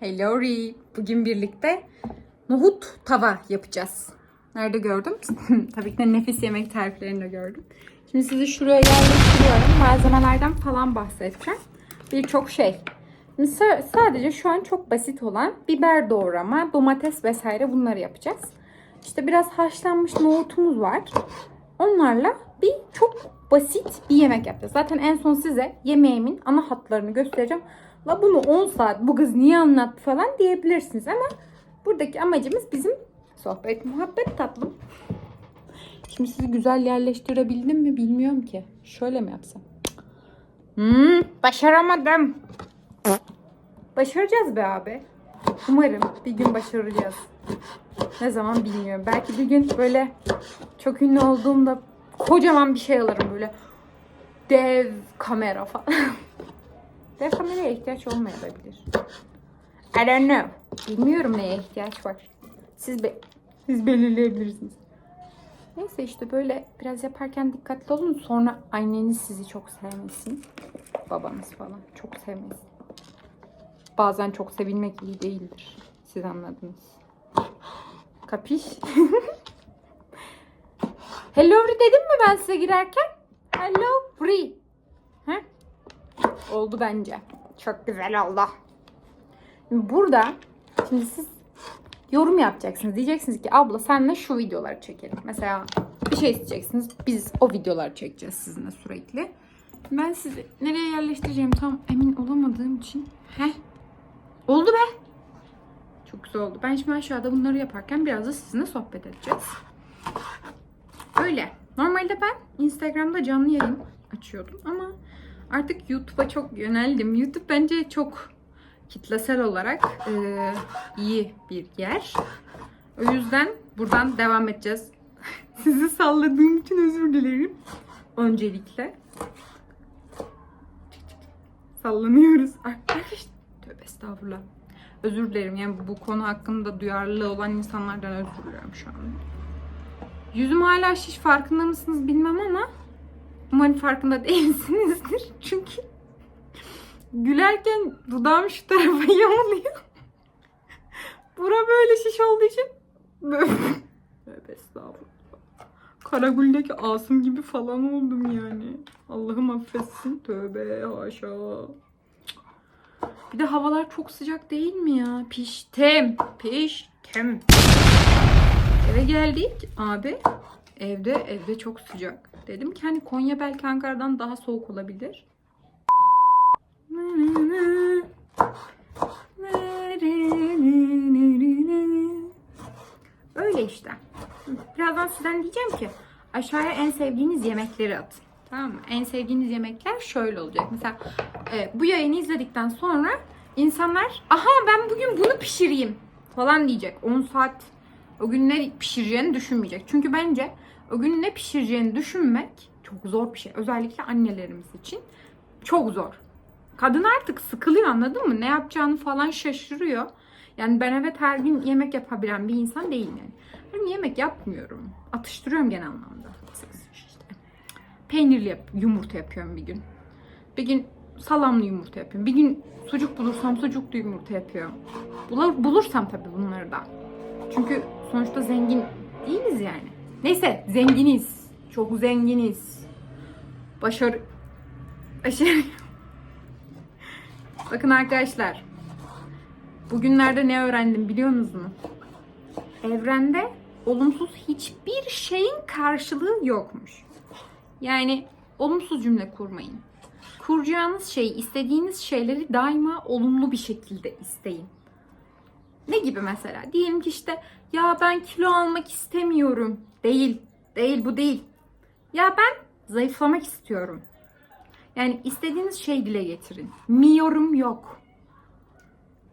Hello Ri. Bugün birlikte nohut tava yapacağız. Nerede gördüm? Tabii ki de nefis yemek tariflerinde gördüm. Şimdi sizi şuraya yerleştiriyorum. Malzemelerden falan bahsedeceğim. Birçok şey. Sadece şu an çok basit olan biber doğrama, domates vesaire bunları yapacağız. İşte biraz haşlanmış nohutumuz var. Onlarla bir çok basit bir yemek yapacağız. Zaten en son size yemeğimin ana hatlarını göstereceğim. La bunu 10 saat bu kız niye anlattı falan diyebilirsiniz ama buradaki amacımız bizim sohbet, muhabbet tatlım. Şimdi sizi güzel yerleştirebildim mi bilmiyorum ki. Şöyle mi yapsam? Hmm, başaramadım. Başaracağız be abi. Umarım bir gün başaracağız. Ne zaman bilmiyorum. Belki bir gün böyle çok ünlü olduğumda kocaman bir şey alırım böyle. Dev kamera falan. Dev kameraya ihtiyaç olmayabilir. I don't know. Bilmiyorum neye ihtiyaç var. Siz be siz belirleyebilirsiniz. Neyse işte böyle biraz yaparken dikkatli olun. Sonra anneniz sizi çok sevmesin. Babanız falan çok sevmesin. Bazen çok sevilmek iyi değildir. Siz anladınız. Kapiş? Hello Free dedim mi ben size girerken? Hello Free. He? Oldu bence. Çok güzel oldu. Şimdi burada şimdi siz yorum yapacaksınız. Diyeceksiniz ki abla senle şu videoları çekelim. Mesela bir şey isteyeceksiniz. Biz o videoları çekeceğiz sizinle sürekli. Ben sizi nereye yerleştireceğim tam emin olamadığım için. He? Oldu be. Çok güzel oldu. Ben şimdi aşağıda bunları yaparken biraz da sizinle sohbet edeceğiz. Öyle. Normalde ben Instagram'da canlı yayın açıyordum ama artık YouTube'a çok yöneldim. YouTube bence çok kitlesel olarak e, iyi bir yer. O yüzden buradan devam edeceğiz. Sizi salladığım için özür dilerim. Öncelikle. Sallanıyoruz. Arkadaşlar tövbe estağfurullah. Özür dilerim. Yani bu konu hakkında duyarlı olan insanlardan özür diliyorum şu an. Yüzüm hala şiş farkında mısınız bilmem ama umarım farkında değilsinizdir. Çünkü gülerken dudağım şu tarafa yamuluyor. Bura böyle şiş olduğu için böyle. Karagül'deki Asım gibi falan oldum yani. Allah'ım affetsin. Tövbe haşa. Bir de havalar çok sıcak değil mi ya? Piştim. Piştim. Eve geldik abi. Evde evde çok sıcak. Dedim ki hani Konya belki Ankara'dan daha soğuk olabilir. Öyle işte. Birazdan sizden diyeceğim ki aşağıya en sevdiğiniz yemekleri atın. Tamam mı? En sevdiğiniz yemekler şöyle olacak. Mesela e, bu yayını izledikten sonra insanlar aha ben bugün bunu pişireyim falan diyecek. 10 saat o gün ne pişireceğini düşünmeyecek. Çünkü bence o gün ne pişireceğini düşünmek çok zor bir şey. Özellikle annelerimiz için çok zor. Kadın artık sıkılıyor anladın mı? Ne yapacağını falan şaşırıyor. Yani ben evet her gün yemek yapabilen bir insan değilim yani. Ben yemek yapmıyorum. Atıştırıyorum genel anlamda. İşte. Peynirli yap yumurta yapıyorum bir gün. Bir gün salamlı yumurta yapıyorum. Bir gün sucuk bulursam sucuklu yumurta yapıyorum. Bulur, bulursam tabii bunları da. Çünkü sonuçta zengin değiliz yani. Neyse zenginiz. Çok zenginiz. Başarı... Başarı... Bakın arkadaşlar. Bugünlerde ne öğrendim biliyor musunuz? Evrende olumsuz hiçbir şeyin karşılığı yokmuş. Yani olumsuz cümle kurmayın. Kuracağınız şey, istediğiniz şeyleri daima olumlu bir şekilde isteyin. Ne gibi mesela? Diyelim ki işte ya ben kilo almak istemiyorum. Değil. Değil bu değil. Ya ben zayıflamak istiyorum. Yani istediğiniz şey dile getirin. Miyorum yok.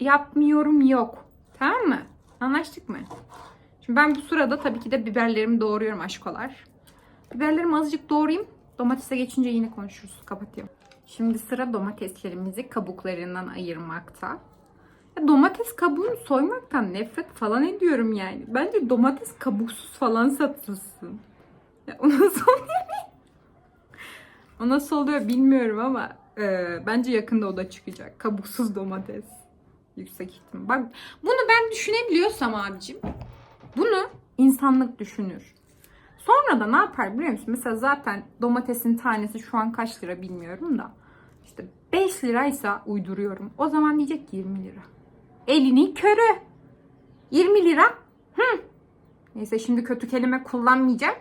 Yapmıyorum yok. Tamam mı? Anlaştık mı? Şimdi ben bu sırada tabii ki de biberlerimi doğruyorum aşkolar. Biberlerimi azıcık doğrayayım. Domatese geçince yine konuşuruz. Kapatıyorum. Şimdi sıra domateslerimizi kabuklarından ayırmakta. Domates kabuğunu soymaktan nefret falan ediyorum yani. Bence domates kabuksuz falan satılsın. Ya o nasıl oluyor? o nasıl oluyor bilmiyorum ama e, bence yakında o da çıkacak. Kabuksuz domates. Yüksek ihtimal. Bak bunu ben düşünebiliyorsam abicim bunu insanlık düşünür. Sonra da ne yapar biliyor musun? Mesela zaten domatesin tanesi şu an kaç lira bilmiyorum da. İşte 5 liraysa uyduruyorum. O zaman diyecek ki 20 lira. Elini körü. 20 lira. Hı. Neyse şimdi kötü kelime kullanmayacağım.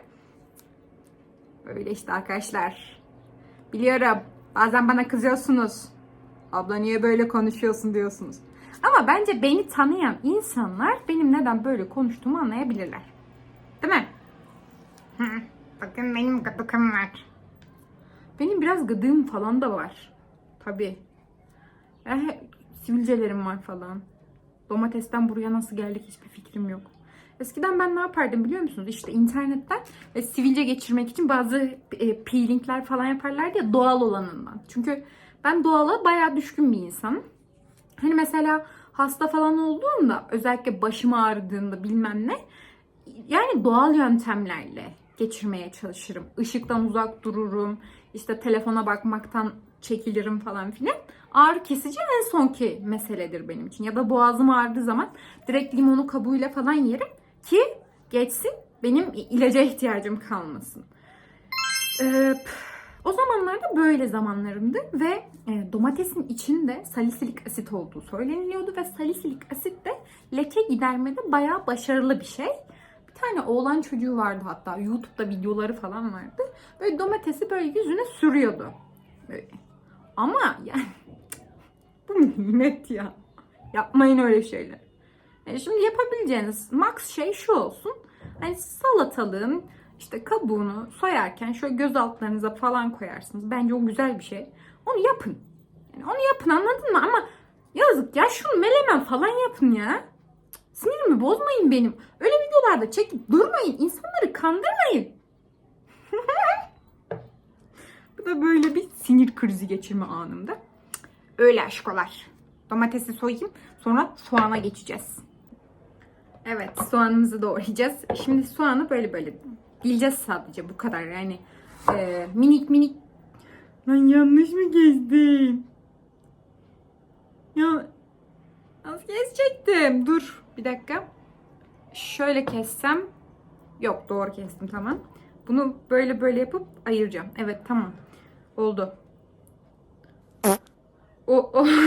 Öyle işte arkadaşlar. Biliyorum. Bazen bana kızıyorsunuz. Abla niye böyle konuşuyorsun diyorsunuz. Ama bence beni tanıyan insanlar benim neden böyle konuştuğumu anlayabilirler. Değil mi? Bakın benim gıdıkım var. Benim biraz gıdığım falan da var. Tabii. Eh, sivilcelerim var falan. Domatesten buraya nasıl geldik hiçbir fikrim yok. Eskiden ben ne yapardım biliyor musunuz? İşte internetten e, sivilce geçirmek için bazı e, peelingler falan yaparlardı ya doğal olanından. Çünkü ben doğala bayağı düşkün bir insanım. Hani mesela hasta falan olduğunda özellikle başım ağrıdığında bilmem ne yani doğal yöntemlerle geçirmeye çalışırım. Işıktan uzak dururum. işte telefona bakmaktan çekilirim falan filan. Ağrı kesici en sonki meseledir benim için. Ya da boğazım ağrıdığı zaman direkt limonu kabuğuyla falan yerim ki geçsin benim ilaca ihtiyacım kalmasın. Ee, o zamanlarda böyle zamanlarımdı ve e, domatesin içinde salisilik asit olduğu söyleniliyordu ve salisilik asit de leke gidermede bayağı başarılı bir şey. Bir tane oğlan çocuğu vardı hatta YouTube'da videoları falan vardı. Böyle domatesi böyle yüzüne sürüyordu. Böyle. Ama yani bu nimet ya. Yapmayın öyle şeyler. Yani şimdi yapabileceğiniz max şey şu olsun. Hani salatalığın işte kabuğunu soyarken şöyle göz altlarınıza falan koyarsınız. Bence o güzel bir şey. Onu yapın. Yani onu yapın anladın mı? Ama yazık ya şunu melemen falan yapın ya. Sinirimi bozmayın benim. Öyle videolarda çekip durmayın. İnsanları kandırmayın. Bu da böyle bir sinir krizi geçirme anımda. Öyle aşkolar. Domatesi soyayım. Sonra soğana geçeceğiz. Evet soğanımızı doğrayacağız. Şimdi soğanı böyle böyle dileceğiz sadece bu kadar yani e, minik minik ben yanlış mı gezdim? Ya az kesecektim. Dur bir dakika. Şöyle kessem yok doğru kestim tamam. Bunu böyle böyle yapıp ayıracağım. Evet tamam. Oldu. O, o.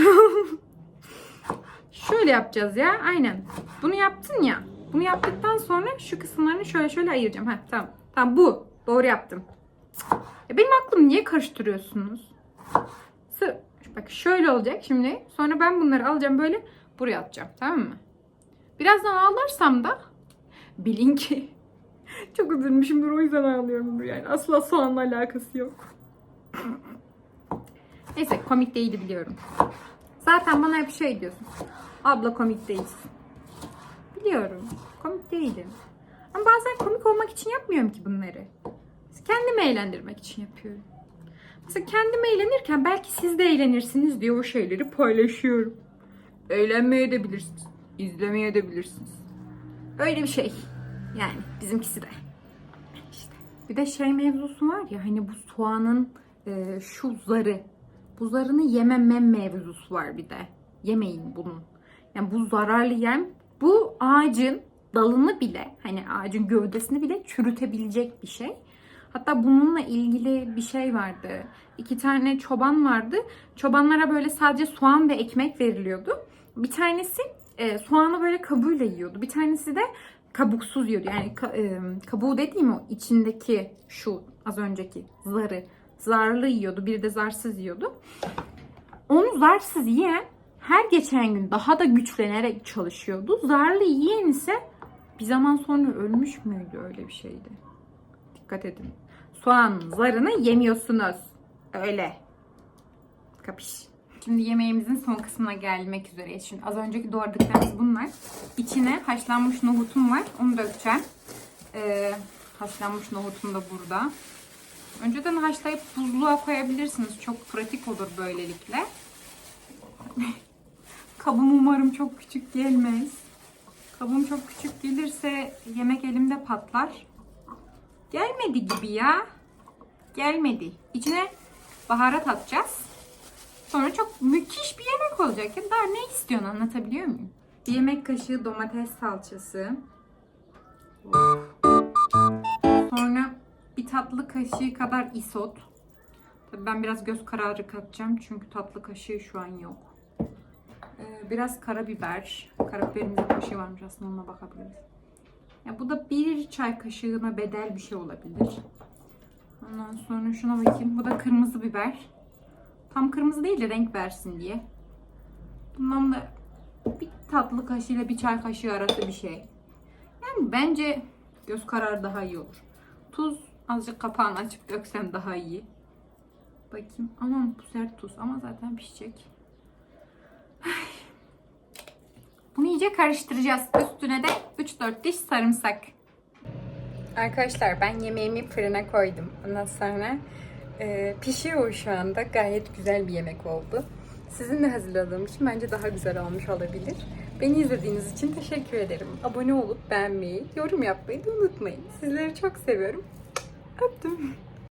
Şöyle yapacağız ya. Aynen. Bunu yaptın ya. Bunu yaptıktan sonra şu kısımlarını şöyle şöyle ayıracağım. Ha tamam. Tamam bu. Doğru yaptım. Ya benim aklımı niye karıştırıyorsunuz? Sı- Bak şöyle olacak şimdi. Sonra ben bunları alacağım böyle buraya atacağım. Tamam mı? Birazdan ağlarsam da bilin ki çok üzülmüşümdür o yüzden ağlıyorumdur yani. Asla soğanla alakası yok. Neyse komik değildi biliyorum. Zaten bana hep şey diyorsun. Abla komik değilsin. Biliyorum. Komik değilim. Ama bazen komik olmak için yapmıyorum ki bunları. Kendimi eğlendirmek için yapıyorum. Mesela kendim eğlenirken belki siz de eğlenirsiniz diye o şeyleri paylaşıyorum. Eğlenmeye de bilirsiniz. izlemeye de bilirsiniz. Öyle bir şey. Yani bizimkisi de. İşte. Bir de şey mevzusu var ya hani bu soğanın e, şu zarı. Bu zarını yememem mevzusu var bir de. Yemeyin bunun. Yani bu zararlı yem bu ağacın dalını bile hani ağacın gövdesini bile çürütebilecek bir şey. Hatta bununla ilgili bir şey vardı. İki tane çoban vardı. Çobanlara böyle sadece soğan ve ekmek veriliyordu. Bir tanesi e, soğanı böyle kabuğuyla yiyordu. Bir tanesi de kabuksuz yiyordu. Yani ka- e, kabuğu dediğim o içindeki şu az önceki zarı zarlı yiyordu. Bir de zarsız yiyordu. Onu zarsız yiyen her geçen gün daha da güçlenerek çalışıyordu. Zarlı yiyen ise bir zaman sonra ölmüş müydü öyle bir şeydi. Dikkat edin. Soğan zarını yemiyorsunuz. Öyle. Kapış. Şimdi yemeğimizin son kısmına gelmek üzereyiz. Şimdi az önceki doğradıklarımız bunlar. İçine haşlanmış nohutum var. Onu dökeceğim. Ee, haşlanmış nohutum da burada. Önceden haşlayıp buzluğa koyabilirsiniz. Çok pratik olur böylelikle. Kabım umarım çok küçük gelmez. Kabım çok küçük gelirse yemek elimde patlar. Gelmedi gibi ya. Gelmedi. İçine baharat atacağız. Sonra çok müthiş bir yemek olacak. Ya daha ne istiyorsun anlatabiliyor muyum? Bir yemek kaşığı domates salçası. Bir tatlı kaşığı kadar isot. Tabii ben biraz göz kararı katacağım çünkü tatlı kaşığı şu an yok. Ee, biraz karabiber. Karabiberimizin kaşığı varmış aslında ona bakabiliriz. Ya bu da bir çay kaşığına bedel bir şey olabilir. Ondan sonra şuna bakayım. Bu da kırmızı biber. Tam kırmızı değil de renk versin diye. Bundan da bir tatlı kaşığıyla bir çay kaşığı arası bir şey. Yani bence göz kararı daha iyi olur. Tuz azıcık kapağını açıp döksem daha iyi. Bakayım. Aman bu sert tuz ama zaten pişecek. Bunu iyice karıştıracağız. Üstüne de 3-4 diş sarımsak. Arkadaşlar ben yemeğimi fırına koydum. Ondan sonra e, pişiyor şu anda. Gayet güzel bir yemek oldu. Sizinle hazırladığım için bence daha güzel olmuş olabilir. Beni izlediğiniz için teşekkür ederim. Abone olup beğenmeyi, yorum yapmayı da unutmayın. Sizleri çok seviyorum. Öptüm.